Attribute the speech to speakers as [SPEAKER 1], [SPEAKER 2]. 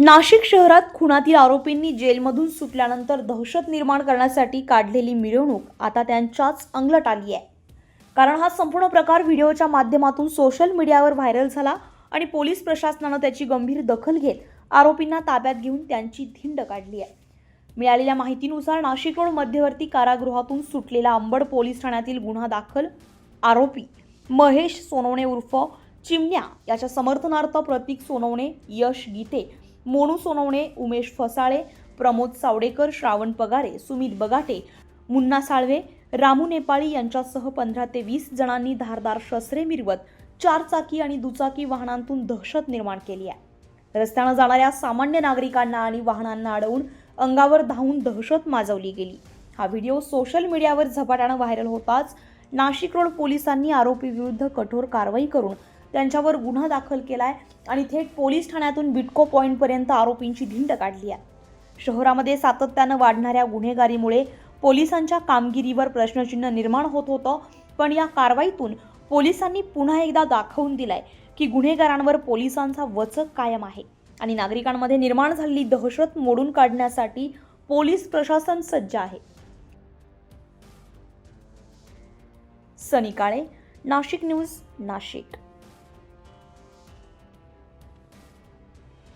[SPEAKER 1] नाशिक शहरात खुनातील आरोपींनी जेलमधून सुटल्यानंतर दहशत निर्माण करण्यासाठी काढलेली मिरवणूक आता त्यांच्याच अंगलट आली आहे. कारण हा संपूर्ण प्रकार व्हिडिओच्या माध्यमातून सोशल मीडियावर व्हायरल झाला आणि पोलीस प्रशासनानं त्याची गंभीर दखल घेत आरोपींना ताब्यात घेऊन त्यांची धिंड काढली आहे. मिळालेल्या माहितीनुसार नाशिक रोड मध्यवर्ती कारागृहातून सुटलेला अंबड पोलीस ठाण्यातील गुन्हा दाखल. आरोपी महेश सोनवणे उर्फ चिमण्या याच्या समर्थनार्थ प्रतीक सोनवणे यश गीते मोनू सोनवणे उमेश फसाळे प्रमोद सावडेकर श्रावण पगारे सुमित बगाटे मुन्ना साळवे रामू नेपाळी यांच्यासह पंधरा ते वीस जणांनी धारदार शस्त्रे मिरवत चारचाकी आणि दुचाकी वाहनांतून दहशत निर्माण केली आहे. रस्त्यानं जाणाऱ्या सामान्य नागरिकांना आणि वाहनांना अडवून अंगावर धावून दहशत माजवली गेली. हा व्हिडिओ सोशल मीडियावर झपाट्यानं व्हायरल होताच नाशिक रोड पोलिसांनी आरोपीविरुद्ध कठोर कारवाई करून त्यांच्यावर गुन्हा दाखल केला आहे आणि थेट पोलीस ठाण्यातून बिटको पॉईंटपर्यंत आरोपींची धिंड काढली आहे. शहरामध्ये सातत्यानं वाढणाऱ्या गुन्हेगारीमुळे पोलिसांच्या कामगिरीवर प्रश्नचिन्ह निर्माण होत होतं पण या कारवाईतून पोलिसांनी पुन्हा एकदा दाखवून दिलाय की गुन्हेगारांवर पोलिसांचा वचक कायम आहे आणि नागरिकांमध्ये निर्माण झालेली दहशत मोडून काढण्यासाठी पोलीस प्रशासन सज्ज आहे. सनी काळे नाशिक न्यूज नाशिक.